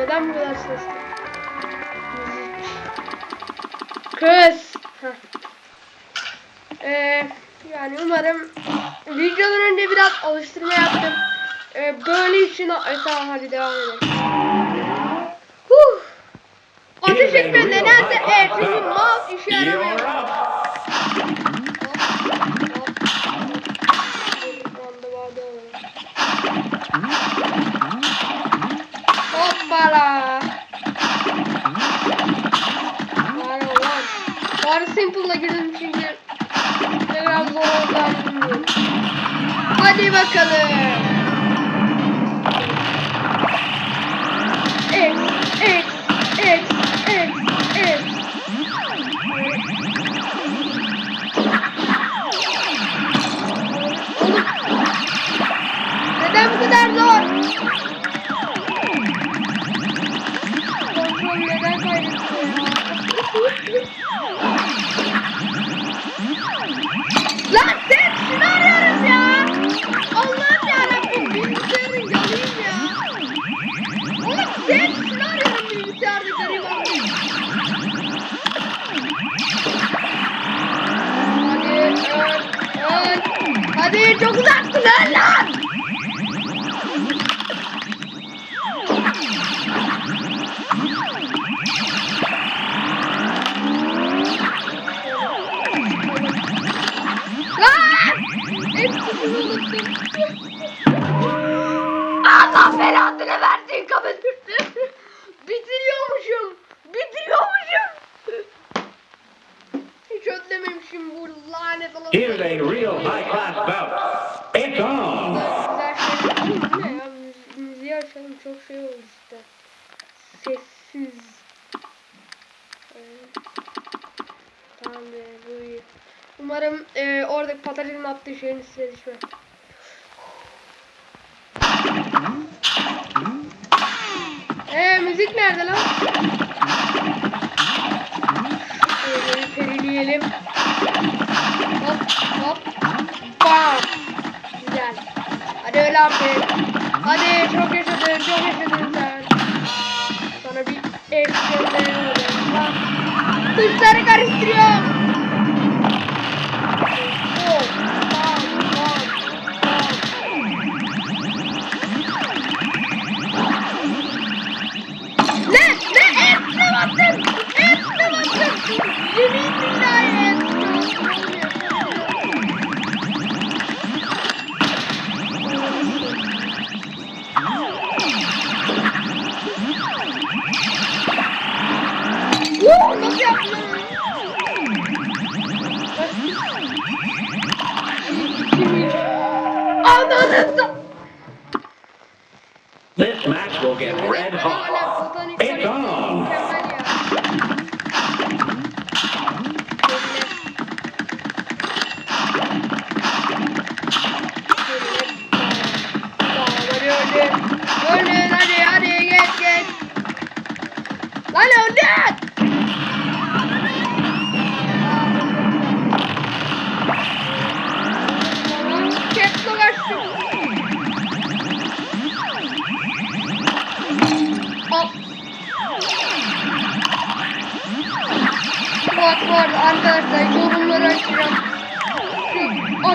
neden bu kadar sesli? Kız. Heh. Ee, yani umarım videodan önce biraz alıştırma yaptım. Ee, böyle için e, tamam hadi devam edelim. Huh. Ateş etme nedense çünkü mouse işe yaramıyor. Hoppala. Var olan. Bari simple'la girdim çünkü ne kadar zor bilmiyorum. Hadi bakalım. X, X, X, X, X. Neden bu kadar zor? Çok uzaksın öl lan. Lan! Hepsini unuttum. Oradaki patatesin attığı şeyin size düşmez. Eee müzik nerede lan? Şöyle perileyelim. Hop hop. Bam. Güzel. Hadi öyle artık. Hadi çok yaşadın, çok yaşadın sen. Sana bir. Lan. Tuşları karıştırıyorum. This match will get red hot. It's on.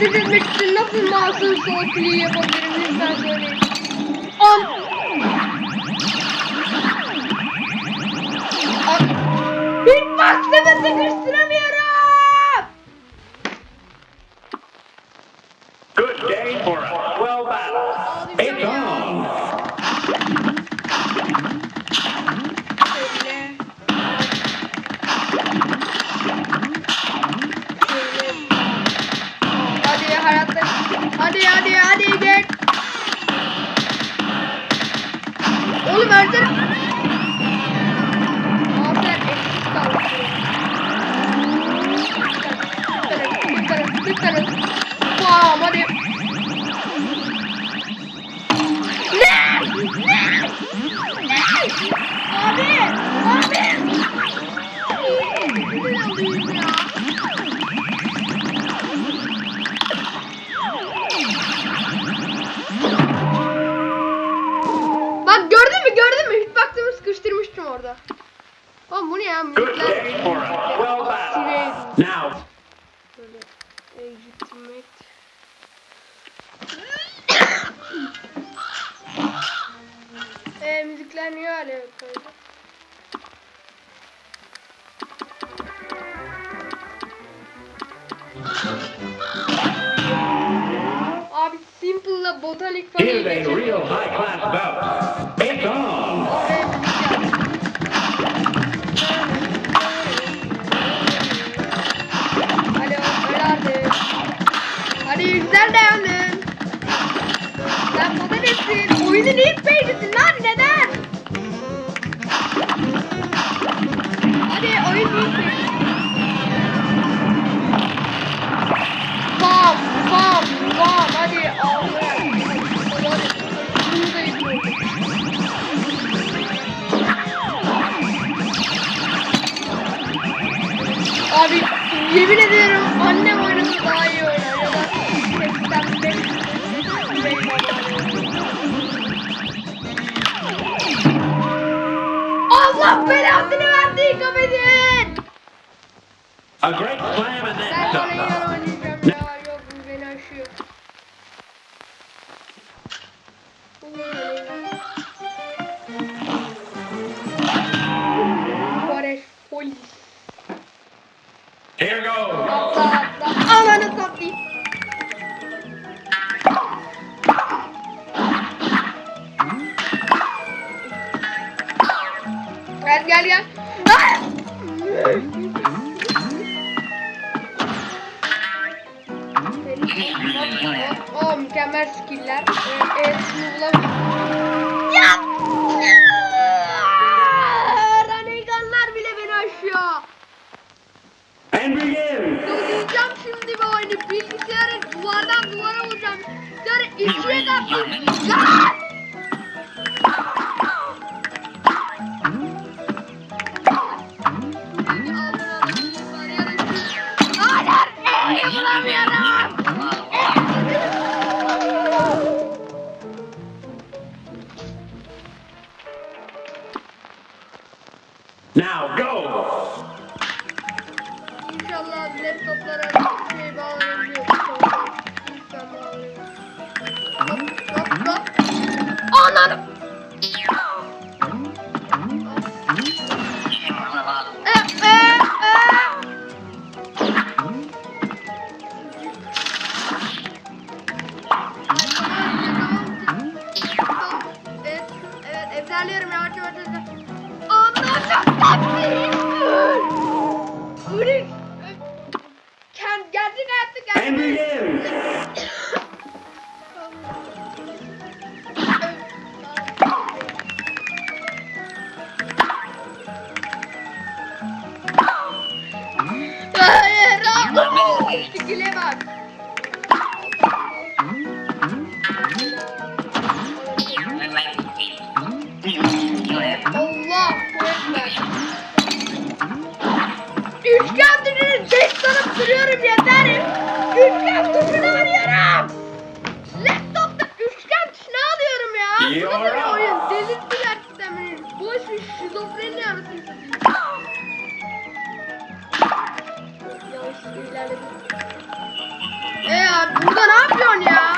Ateş etmek için nasıl masum sol kliği yapabilirim lütfen söyleyin. An. An. Bir baksana sıkıştıramıyorum. Good day for a yemin ederim annem oynadı daha iyi oynar ya da 85 benim Allah belasını verdi kafedin. A great slam and then Gel gel. Ah! O oh, mükemmel skiller. Evet, şunu bulamıyorum. Ya! Reneganlar bile beni aşıyor. And begin. Döveceğim şimdi bu oyunu. Bilgisayarı duvardan duvara vuracağım. Bilgisayarı ikiye katlayacağım. Ya. Bu nasıl bir oyun? Delirtti gerçekten beni. Boş bir şizofreni arasını satayım. Yanlış ilerledim. E abi burada ne yapıyorsun ya?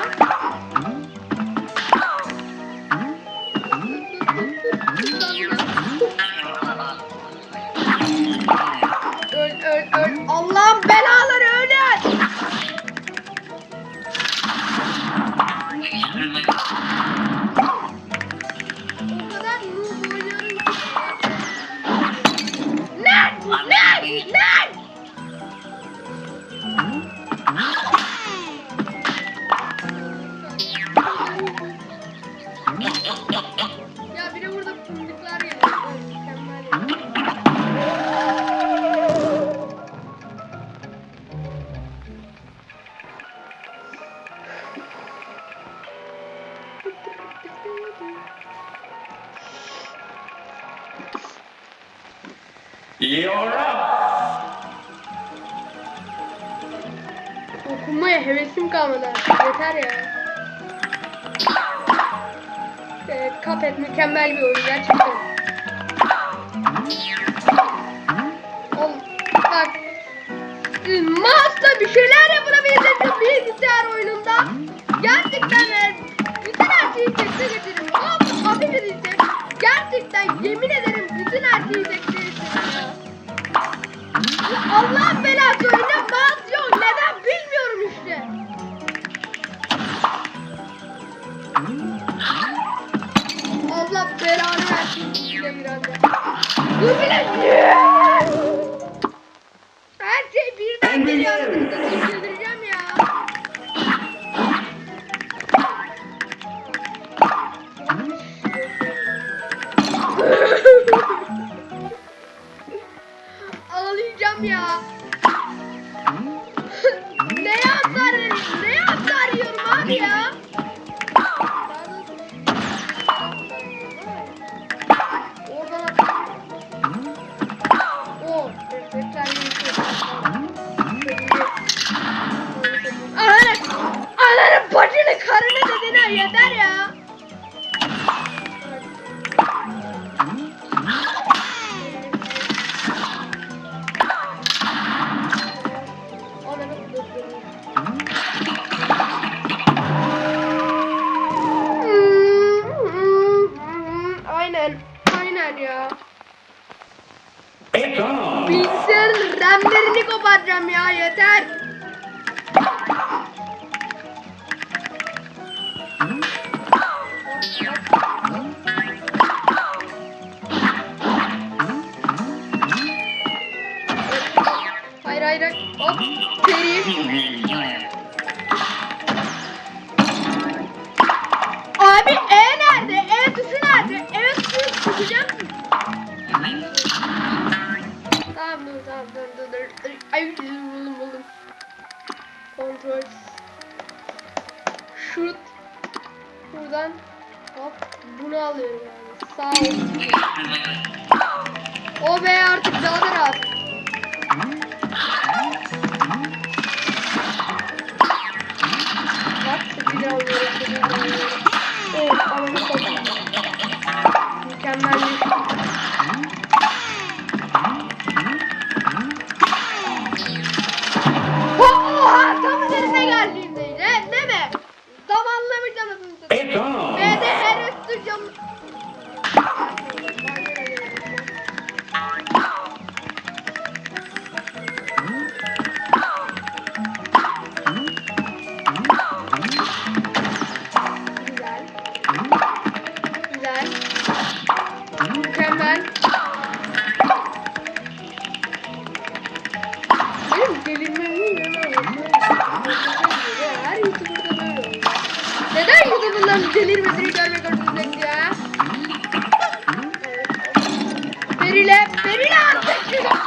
Geliyorum. Okumaya hevesim kalmadı. Yeter ya. Ee, evet, Cuphead mükemmel bir oyun gerçekten. Oğlum, bak. Mouse'la bir şeyler yapabilirsiniz bilgisayar oyununda. Gerçekten ben bütün her şeyi tepki getiririm. Ama affedilsem gerçekten yemin ederim Bilgisayarın remlerini koparacağım ya yeter. Hayır hayır. Hop. Peri. Ay buldum buldum. Kontrol. Şut. Buradan hop bunu alıyorum yani. Sağ ol. O be artık daha da rahat. Sevil'e Sevil artık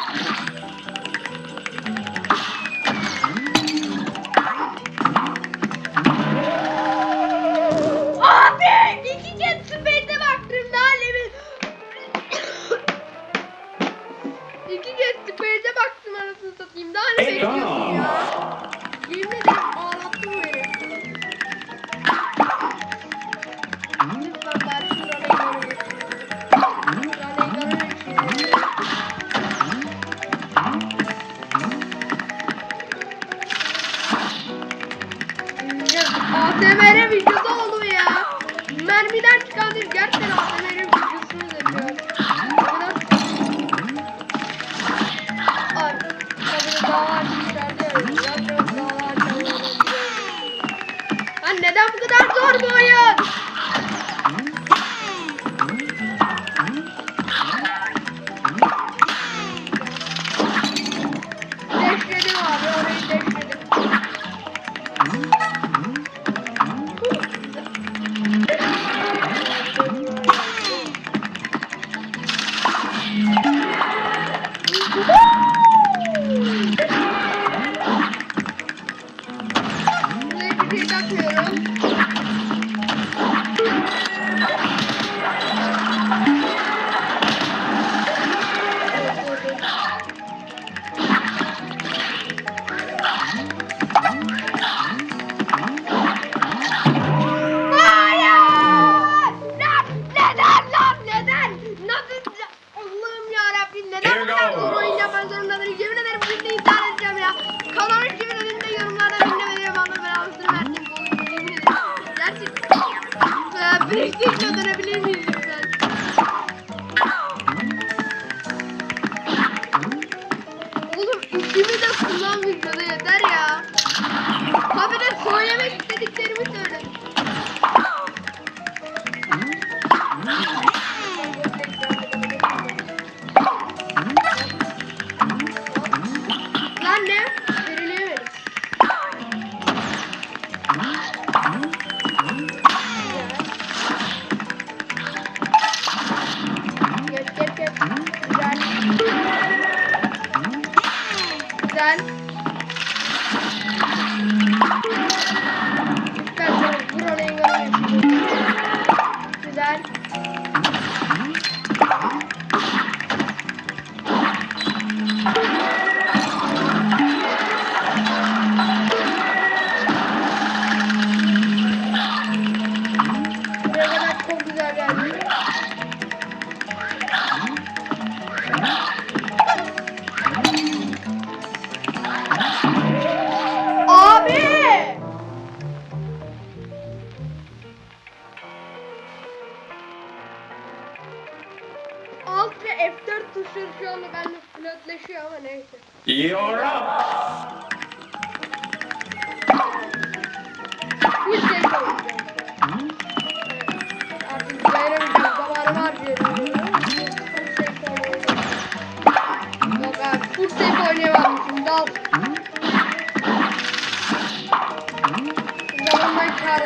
嬉しいことだ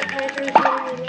arkadaşlar.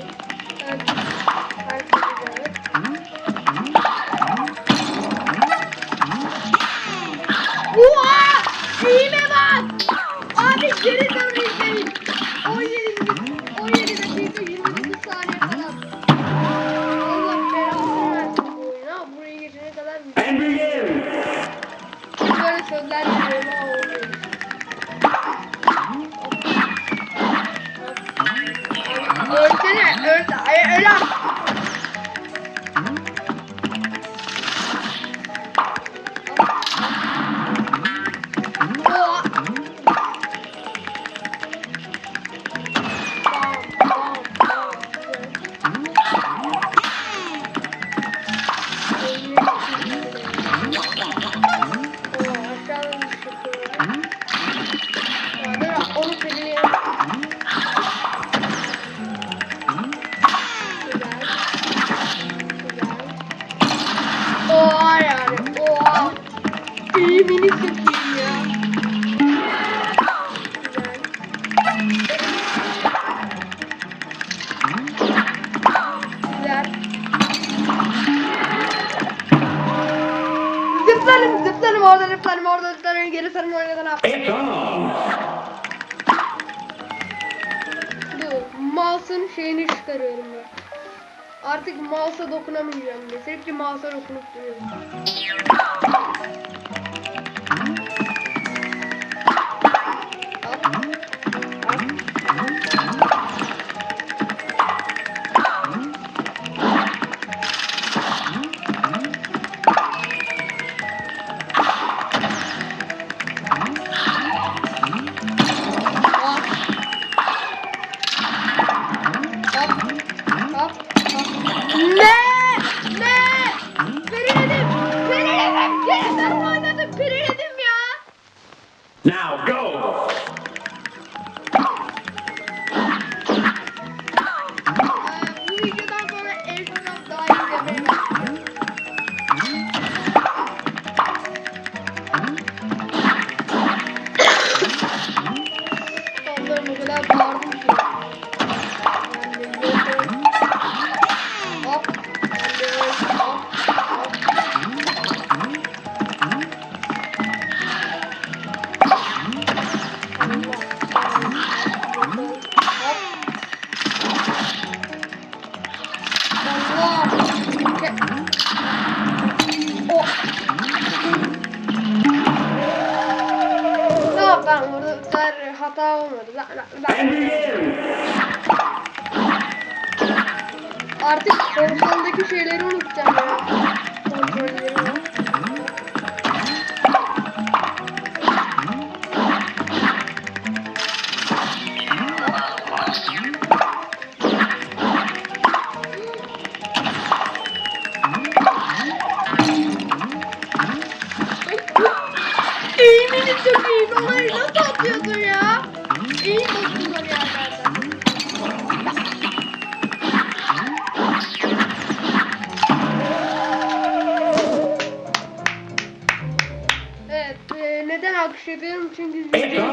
ಕೇಳಿರು Ee, neden alkışlıyorum? Çünkü videoyu.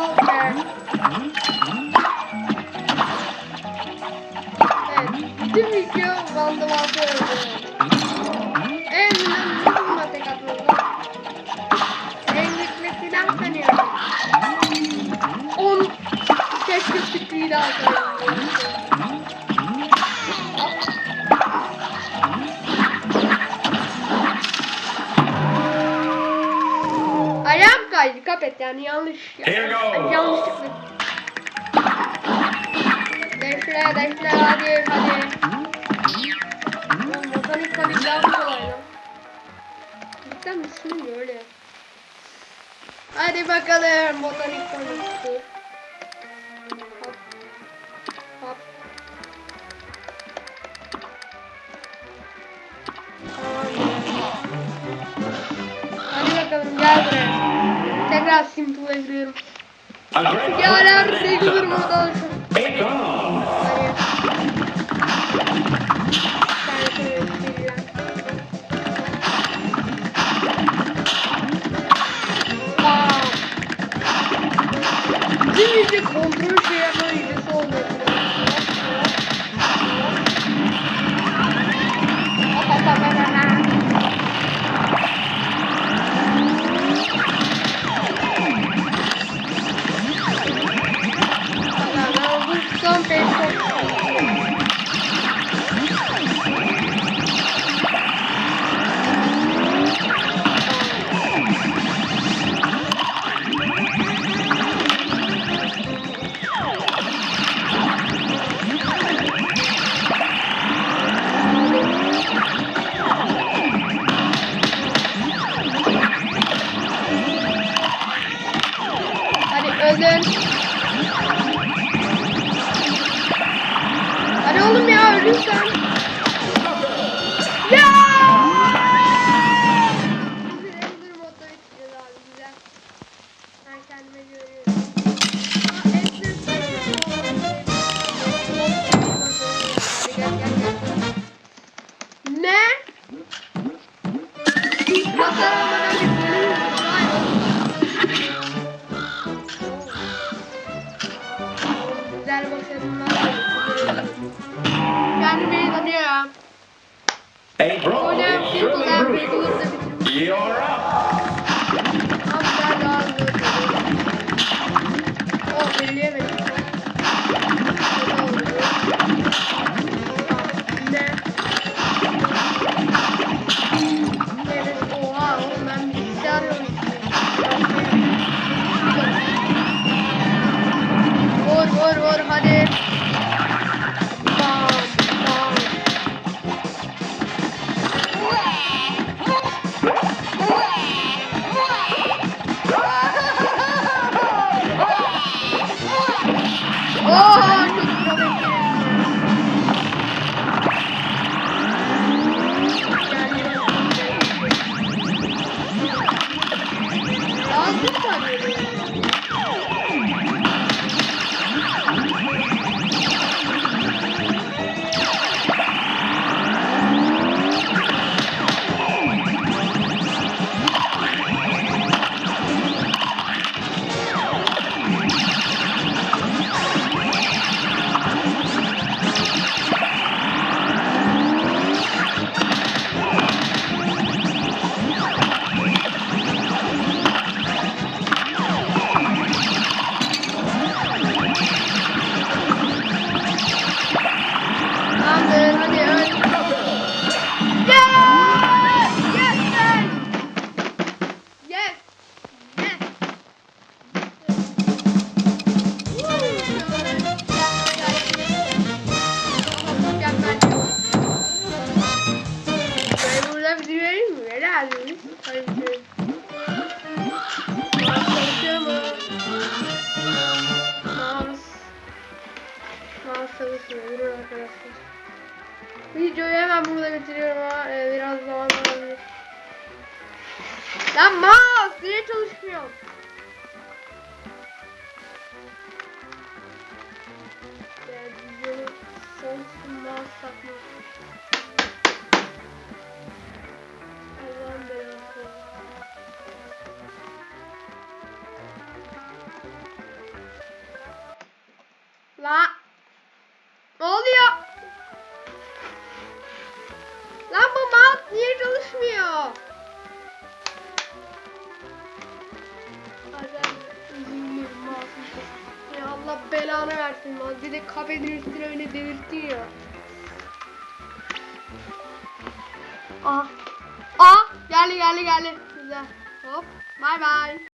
Rover. Evet, bütün video bandım altı öldü. Evet, bunun matek atıldı. En güçlü silah sanıyorum. 10 keşke sütlüğü de atarım. stop et yani yanlış. Yani, yanlışlıkla. Deşle deşle hadi hadi. Mekanik tabii daha kolay. Cidden düşünün şey böyle. Hadi bakalım botanik. daha simple'a giriyorum. Yaren sevgilir moda alsın. Tüm yüzde kontrol çalışmıyor. Durun arkadaşlar. Videoyu hemen burada bitiriyorum ama e, biraz zaman alabilir. Lan mouse niye çalışmıyor? Ya videonun son. Belanı versin. Bir de kafenin üstüne öyle delirttin ya. Ah. Ah geldi geldi geldi. Güzel. Hop. Bay bay.